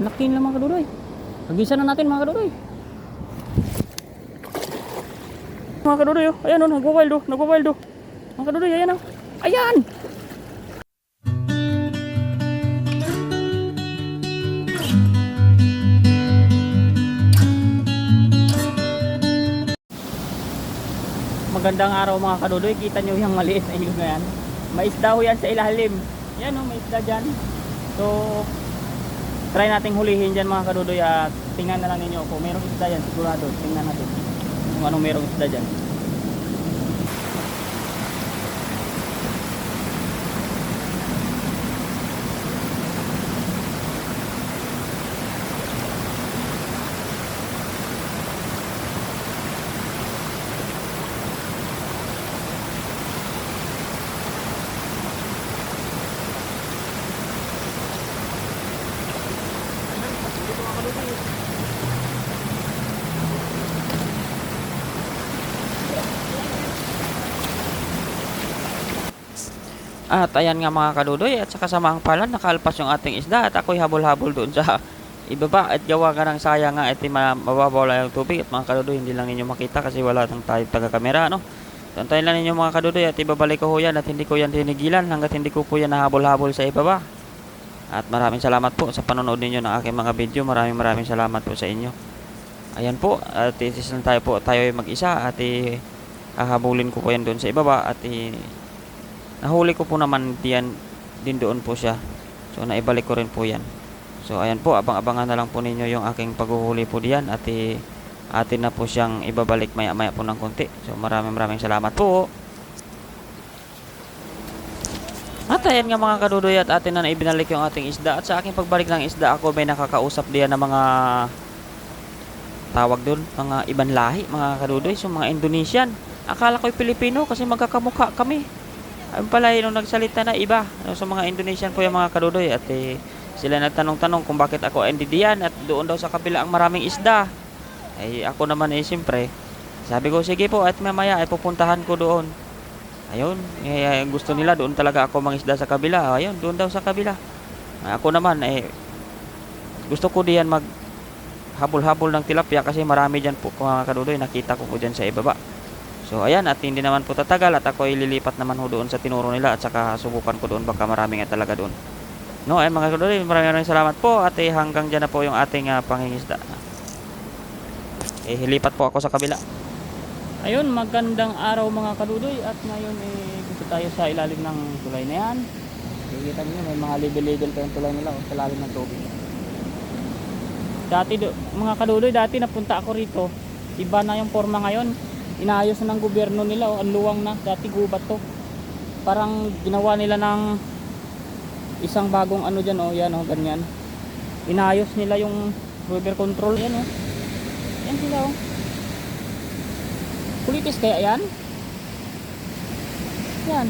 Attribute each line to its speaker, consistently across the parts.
Speaker 1: Laki nila mga kadudoy. Hagisa na natin mga kadudoy. Mga kadudoy oh. Ayan oh, nagwa-wild oh. Nagwa-wild oh. Mga kadudoy, ayan oh. Ayan! Magandang araw mga kadudoy. Kita nyo yung maliit na ilog na yan. May isda ho yan sa ilalim. Yan oh, may dyan. So, try nating hulihin dyan mga kadudoy at tingnan na lang ninyo kung merong isda yan sigurado. Tingnan natin kung anong merong isda dyan. At ayan nga mga kadudoy at sa kasamang pala nakalpas yung ating isda at ako'y habol-habol doon sa ibaba at gawa ka ng sayang nga at ma- mababaw lang yung tubig at mga kadudoy hindi lang ninyo makita kasi wala nang tayo taga kamera no. Tantayin lang ninyo mga kadudoy at ibabalik ko ho yan at hindi ko yan tinigilan hanggat hindi ko po yan nahabol-habol sa ibaba. At maraming salamat po sa panonood ninyo ng aking mga video. Maraming maraming salamat po sa inyo. Ayan po, at isis lang tayo po tayo ay mag-isa at eh, hahabulin ko po yan doon sa ibaba at eh, nahuli ko po naman diyan din doon po siya. So naibalik ko rin po yan. So ayan po, abang-abangan na lang po ninyo yung aking paghuhuli po diyan at atin na po siyang ibabalik maya-maya po ng konti. So maraming maraming salamat po. At ayan nga mga kadudoy at atin na ibinalik yung ating isda at sa aking pagbalik ng isda ako may nakakausap diyan ng mga tawag doon, mga ibang lahi, mga kadudoy, so mga Indonesian. Akala ko'y Pilipino kasi magkakamukha kami. Ayun pala, nung nagsalita na iba. No, so mga Indonesian po yung mga kadudoy at eh, sila nagtanong-tanong kung bakit ako NDDian at doon daw sa kabila ang maraming isda. Ay ako naman eh siyempre, sabi ko sige po at mamaya ay pupuntahan ko doon. Ayun, eh, gusto nila doon talaga ako mangisda sa kabila. Ayun, doon daw sa kabila. Ay, ako naman eh gusto ko diyan mag habol-habol ng tilapia kasi marami dyan po mga kadudoy nakita ko po dyan sa ibaba so ayan at hindi naman po tatagal at ako ililipat naman ho doon sa tinuro nila at saka subukan ko doon. Baka marami nga talaga doon. No ay mga kadudoy maraming maraming salamat po at eh, hanggang dyan na po yung ating uh, pangingisda. Eh hilipat po ako sa kabila. Ayun magandang araw mga kadudoy at ngayon eh gusto tayo sa ilalim ng tulay na yan. Kikita niyo may mga level-level pa yung tulay nila oh, sa lalim ng tubig. Dati, do- mga kadudoy, dati napunta ako rito. Iba na yung forma ngayon. Inaayos na ng gobyerno nila. Oh. Ang luwang na. Dati gubat to. Parang ginawa nila ng isang bagong ano dyan. Oh, yan, oh, ganyan. Inaayos nila yung river control. Yan, oh. Yan sila, oh. Kulitis kaya yan? Yan.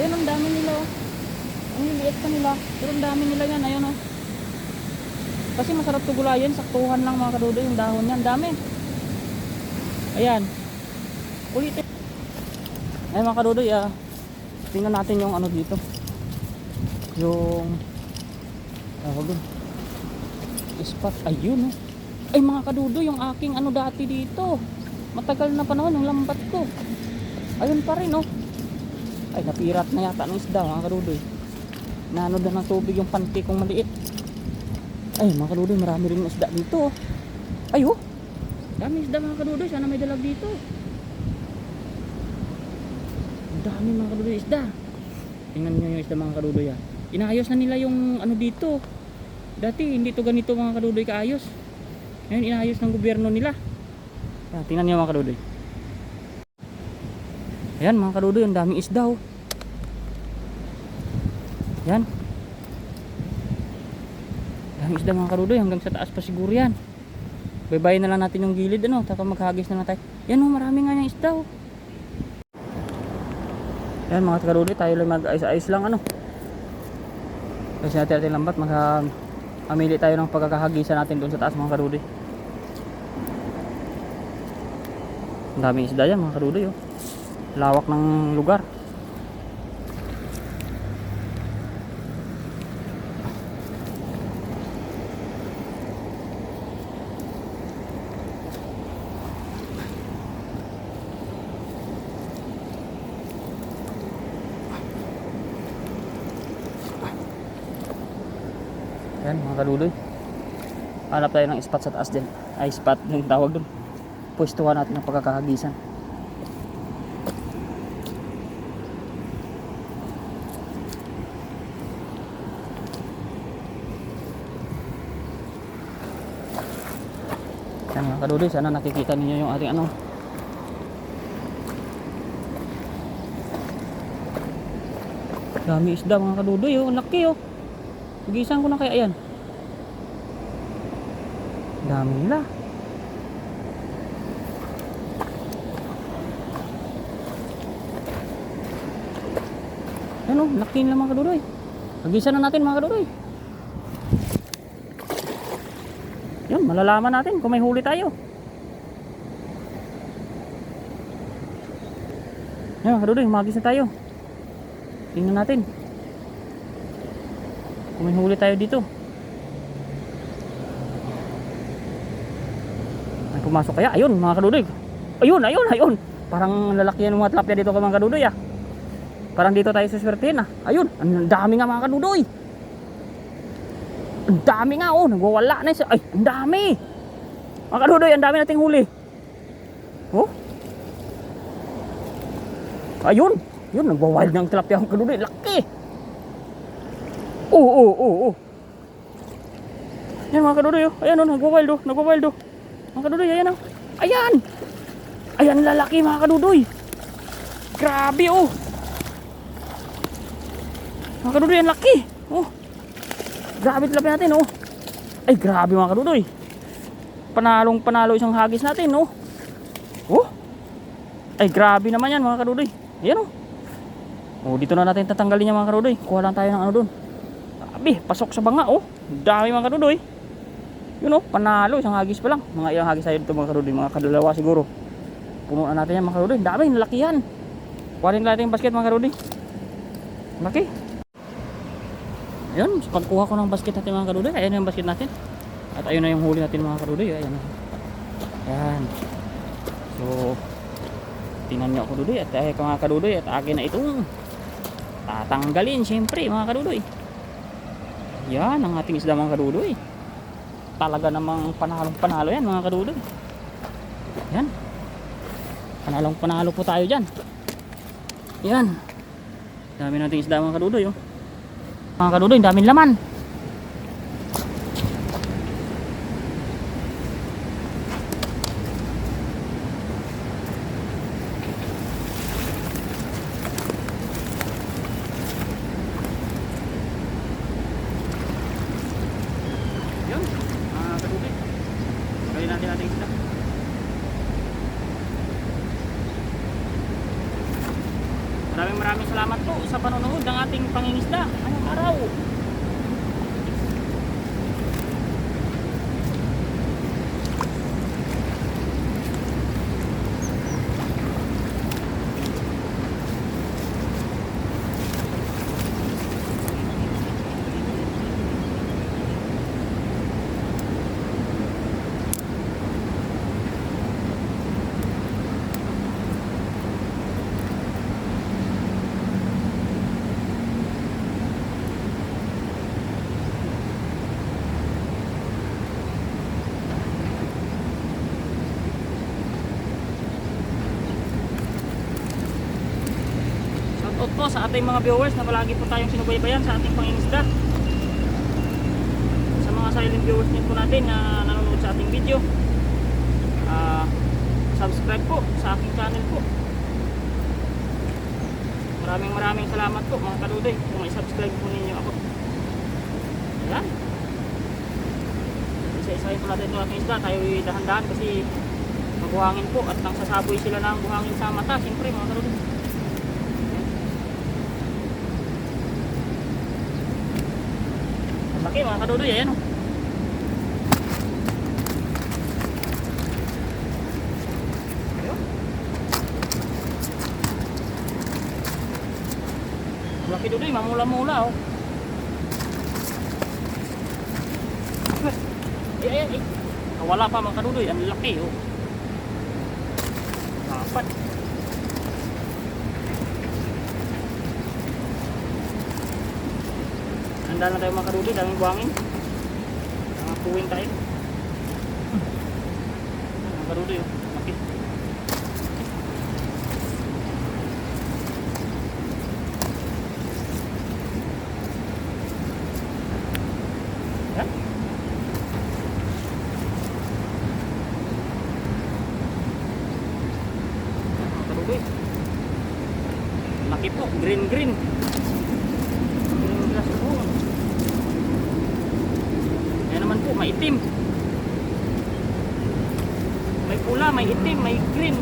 Speaker 1: Yan, ang dami nila, oh. Ang liliit pa nila. Pero ang dami nila yan. Ayun, oh. Kasi masarap tugulayan, saktuhan lang mga kadudoy yung dahon niyan, dami. Ayan. Ulitin. Ay mga kadudoy, ah, tingnan natin yung ano dito. Yung tawag doon. Spot, ayun oh. Ay mga kadudoy, yung aking ano dati dito. Matagal na panahon yung lambat ko. Ayun pa rin oh. Ay napirat na yata ng isda mga kadudoy. Nanod na ng tubig yung panty kong maliit. Ay, mga kadudoy, marami rin isda dito. oh. Ay, oh. Dami isda mga kadudoy. Sana may dalag dito. Dami mga kadudoy isda. Tingnan nyo yung isda mga kadudoy ah. Inaayos na nila yung ano dito. Dati hindi to ganito mga kadudoy kaayos. Ngayon inaayos ng gobyerno nila. Yan, tingnan nyo mga kadudoy. Ayan mga kadudoy, ang daming isda oh. Yan. Daming isda mga karudoy hanggang sa taas pa siguro yan. Baybayin na lang natin yung gilid ano, tapos maghagis na lang tayo. Yan oh, marami nga yung isda oh. Yan mga karudoy, tayo lang mag-ayos-ayos lang ano. Kasi natin natin lambat, mag mamili tayo ng pagkakahagisan natin doon sa taas mga karudoy. Ang daming isda yan mga karudoy oh. Lawak ng lugar. Ayan mga kadudoy. Hanap tayo ng spot sa taas din. Ay spot yung tawag dun. Pwestuhan natin ang pagkakahagisan. Yan mga kadudoy, sana nakikita ninyo yung ating ano. Dami isda mga kadudoy, oh. Laki oh. Gisan ko na kaya yan. Dami nila. Yan oh, laki nila mga kadudoy. Pagisa na natin mga kadudoy. Yun, malalaman natin kung may huli tayo. Yan mga kadudoy, magis tayo. Tingnan natin. Kung may huli tayo dito. Pumasok kaya? Ayun, mga kadudoy. Ayun, ayun, ayun. Parang lalaki ng mga tilapia dito mga kadudoy ah. Parang dito tayo sa swertihin. Ayun, ang dami nga mga kadudoy. Ang dami nga oh, nagwawala na siya. Ay, ang dami. Mga kadudoy, ang dami nating huli. Oh. Ayun, yun, nagwawild ng tilapia ang kadudoy. Laki. Oo, oo, oo, oo. Yan mga kadudoy, oh. Ayan oh, nagwawild oh, nagwawild oh. Mga kadudoy, ayan oh. Ayan. Ayan lalaki mga kadudoy. Grabe oh. Mga kadudoy, ang laki. Oh. Grabe tilapia natin oh. Ay, grabe mga kadudoy. Panalong panalo isang hagis natin oh. Oh. Ay, grabe naman yan mga kadudoy. Ayan oh. Oh, dito na natin tatanggalin yung mga kadudoy. Kuha lang tayo ng ano doon. Grabe, pasok sa banga oh. Dami mga kadudoy. Yun oh, panalo isang hagis pa lang. Mga ilang hagis tayo dito mga kadudoy, mga kadalawa siguro. Puno na natin yan mga kadudoy. Dami, laki yan. Kuha rin natin yung basket mga kadudoy. Laki. Ayun, pagkuha ko ng basket natin mga kadudoy, ayan yung basket natin. At ayun na yung huli natin mga kadudoy. Ayan. Ayan. So, tingnan nyo ako kadudoy at eh, mga kadudoy at akin na itong tatanggalin syempre mga kadudoy. Yan ang ating isda mga kadudoy. Talaga namang panalong panalo yan mga kadudoy. Yan. Panalong panalo po tayo dyan. Yan. Dami nating isda mga kadudoy oh. Mga kadudoy, daming laman. Yun, mga kadudoy. Gawin natin nating isda. Maraming maraming salamat po sa panonood ng ating pangingisda. Anong araw? Po sa ating mga viewers na palagi po tayong sinubaybayan sa ating pangingisda. Sa mga silent viewers din po natin na nanonood sa ating video. ah, subscribe po sa aking channel po. Maraming maraming salamat po mga kaludoy kung may subscribe po ninyo ako. Ayan. Isa-isahin po natin ito ating isda. Tayo dahan-dahan kasi magbuhangin po at nang sasaboy sila ng buhangin sa mata. Siyempre mga kaludoy. Laki mga kadudoy, ayan o. Ang Laki dudoy, mamula-mula o. Eh, ayan eh. Wala pa mga kadudoy, ang laki o. Dapat. Handa na tayo mga kadudoy, daming buhangin. tuwing tayo. Ang karudoy oh. Laki. Yan. Ang karudoy. Laki po, green green. Green grass po. Yan naman po, maitim. May pula, may itim, may green.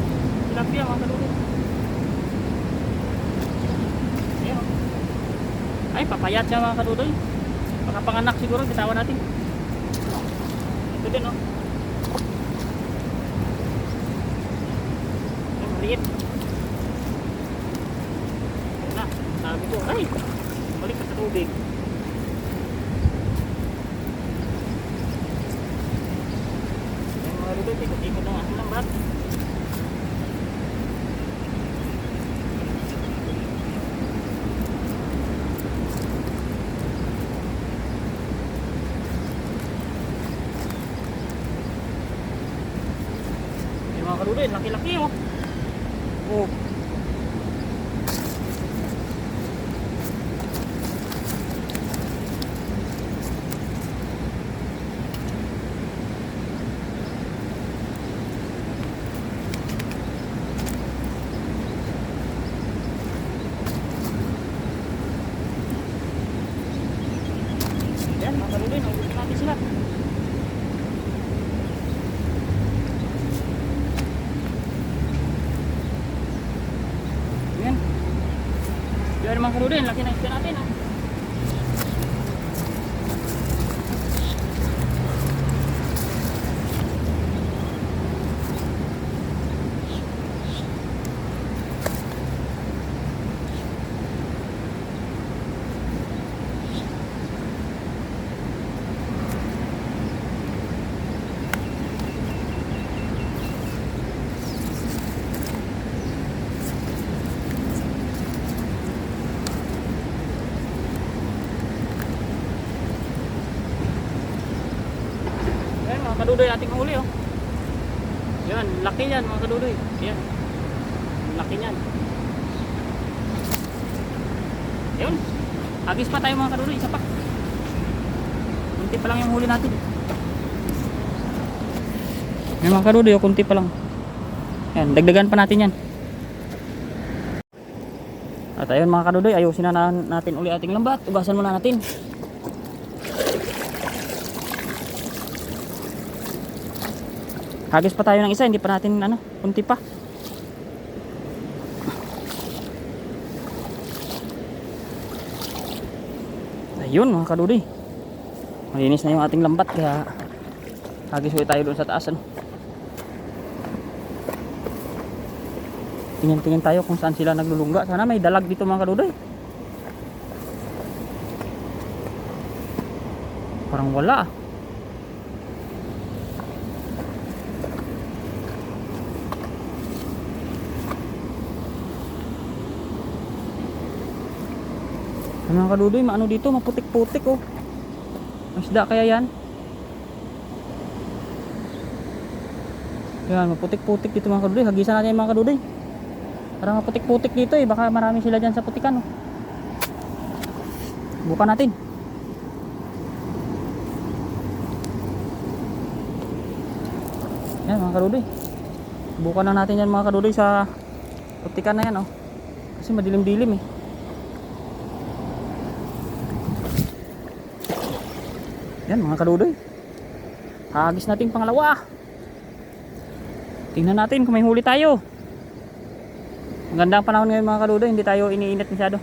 Speaker 1: Tilapia mga kalulo. Ayan o. Ay, papayat siya mga kalulo. Baka panganak siguro, bitawan natin. Ito din o. Ay, maliit. Ayan na, sabi ko, ay, balik ka sa tubig. Ayan mga rudol, ikot-ikot ang aking lambat. Ayan mga karudol, laki-laki oh. Oh. Ayan mga karudol, nagusin natin sila. Ayan. Yan mga karudin, laki na isda natin. Oh. Ayan mga kadudoy ating huli oh. Yan, laki yan mga kadudoy. Yan. Laki niyan. Yun. Agis pa tayo mga kadudoy, isa pa. Kunti pa lang yung huli natin. Yan mga kadudoy, oh, kunti pa lang. Yan, dagdagan pa natin yan. At ayun mga kadudoy, ayusin na- natin uli ating lambat. Ugasan muna natin. Hagis pa tayo ng isa, hindi pa natin ano, kunti pa. Ayun mga kadudi. Malinis na yung ating lambat kaya hagis ulit tayo doon sa taas ano. Tingin-tingin tayo kung saan sila naglulungga. Sana may dalag dito mga kadudi. Parang wala ah. Mga kadudoy, maano dito, maputik-putik oh. Masda kaya yan? Yan, maputik-putik dito mga kadudoy. Hagisan natin yung mga kadudoy. Parang maputik-putik dito eh. Baka marami sila dyan sa putikan oh. Bukan natin. Yan mga kadudoy. Bukan na natin yan mga kadudoy sa putikan na yan oh. Kasi madilim-dilim eh. Yan mga kadudoy. Hagis natin pangalawa. Tingnan natin kung may huli tayo. Maganda ang panahon ngayon mga kadudoy, hindi tayo iniinit masyado.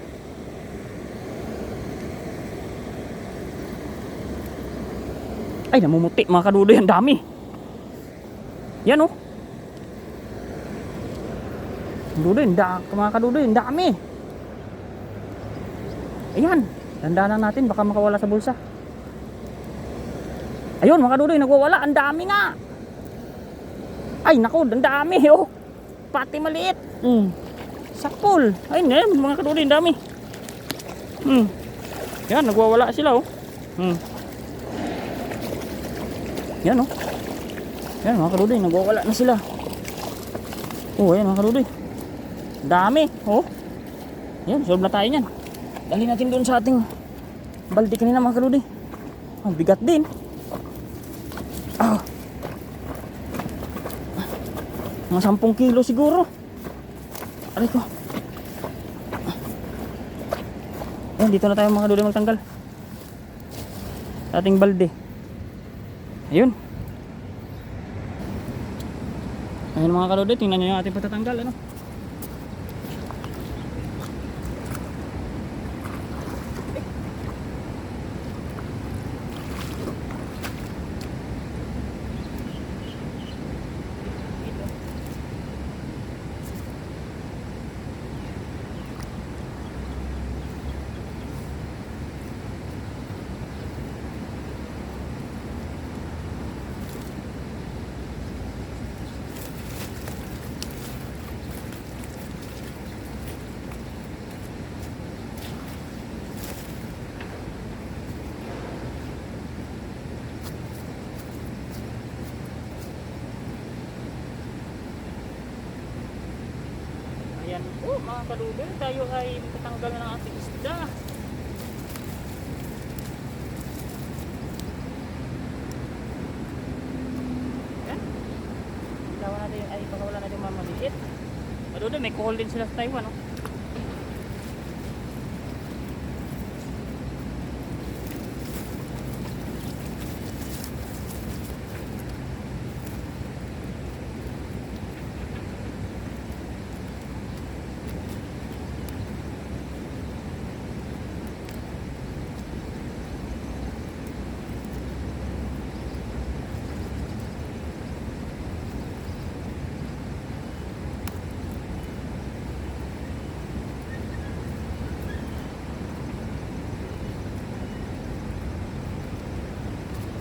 Speaker 1: Ay, namumuti mga kadudoy, ang dami. Yan oh. Kadudoy, mga kadudoy, ang dami. Ayan, dandanan natin, baka makawala sa bulsa. Ayun mga kadudoy, nagwawala. Ang dami nga. Ay, naku, ang dami. Oh. Pati maliit. Mm. Sakpol. Ay, ne, mga kadudoy, ang dami. Hmm. Yan, nagwawala sila, oh. Hmm. Yan oh. Yan mga kadudoy, nagwawala na sila. Oh, ayan mga kadudoy. Dami, oh. Yan, solve na tayo niyan. Dali natin doon sa ating balde kanina mga kadudoy. Ang bigat din. Ah. Mga 10 kilo siguro. Aray ko. Ayan, dito na tayo mga kadudoy magtanggal. Ating balde. Ayun. Ayun mga kaludoy, tingnan nyo yung ating patatanggal. Ano? Ayan kaludoy, tayo ay tatanggal na ng ating isda. Ayan. Tawa natin ay baka wala natin mamaliit. Kaludoy, may kuhol din sila sa Taiwan. Oh.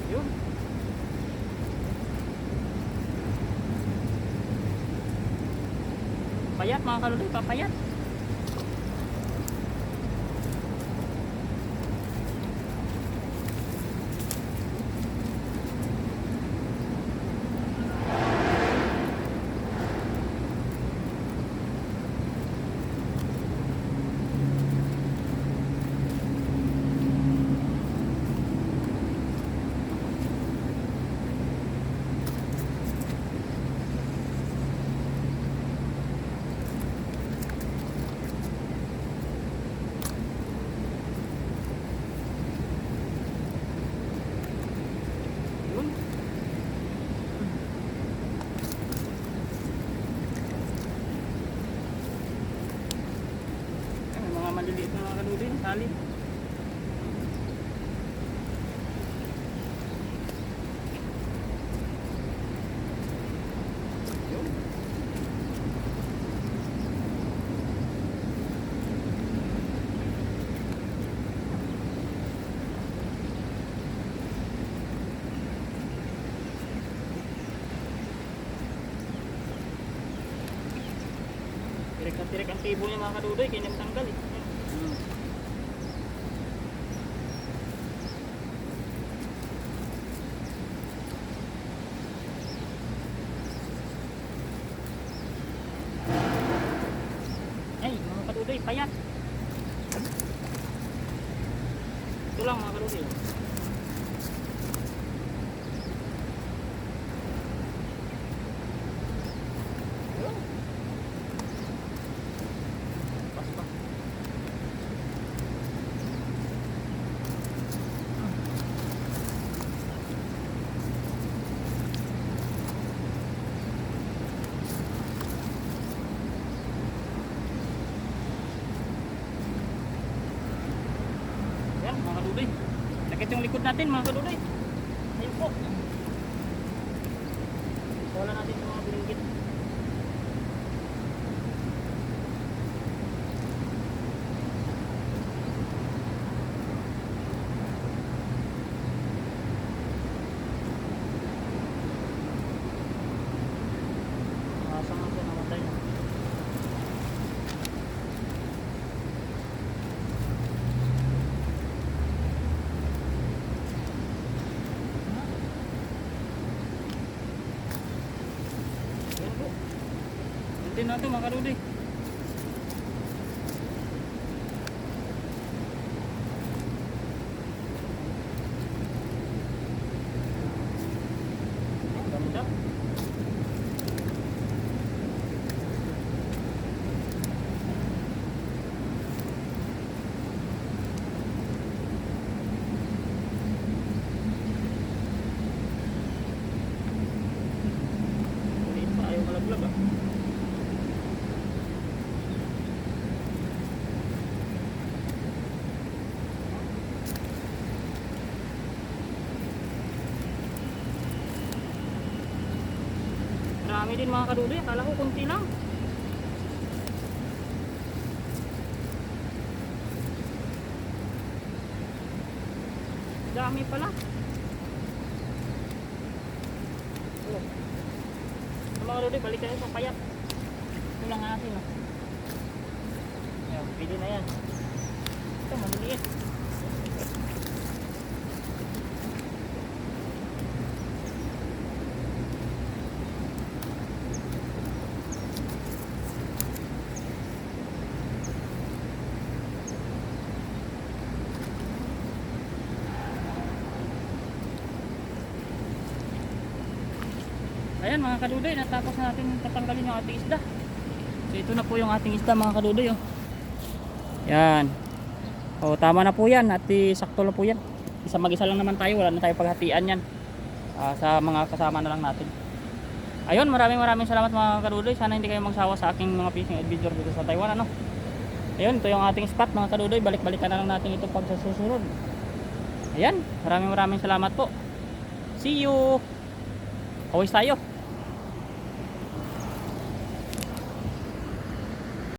Speaker 1: Yun. Payat mga kaludoy, papayat. Yun. Ay, may mga maliliit na mga kaludoy, tali. Yun. Tirik na tirik ang tibo niya mga kadudoy, kaya niya matanggal eh. Hmm. Ay, mga kadudoy, payat. Ito lang mga kadudoy. Yun. Pas pa. Yan mga kadudoy. Nakit yung likod natin mga kadudoy. Ayun po. Wala natin yung mga bilinggit. Nakasama siya namatay na. Abutin na ito mga kadudoy. Ganda. Maliit pa, ayaw malaglag ah. Marami din mga kaduloy, akala ko kunti lang. Dami pala. Oh. Mga kaduloy, balikan ito, payat. Ito lang atin oh. Yan, pwede na yan. Ito, maliliit. Ayan mga kadudoy, natapos na natin tatanggalin yung ating isda. So ito na po yung ating isda mga kadudoy. Oh. Yan. O tama na po yan at sakto na po yan. Isa mag-isa lang naman tayo, wala na tayo paghatian yan. Ah, sa mga kasama na lang natin. Ayun, maraming maraming salamat mga kadudoy. Sana hindi kayo magsawa sa aking mga fishing adventure dito sa Taiwan. Ano? Ayun, ito yung ating spot mga kadudoy. Balik-balikan na lang natin ito pag sa susunod. Ayan, maraming maraming salamat po. See you! Kawis tayo.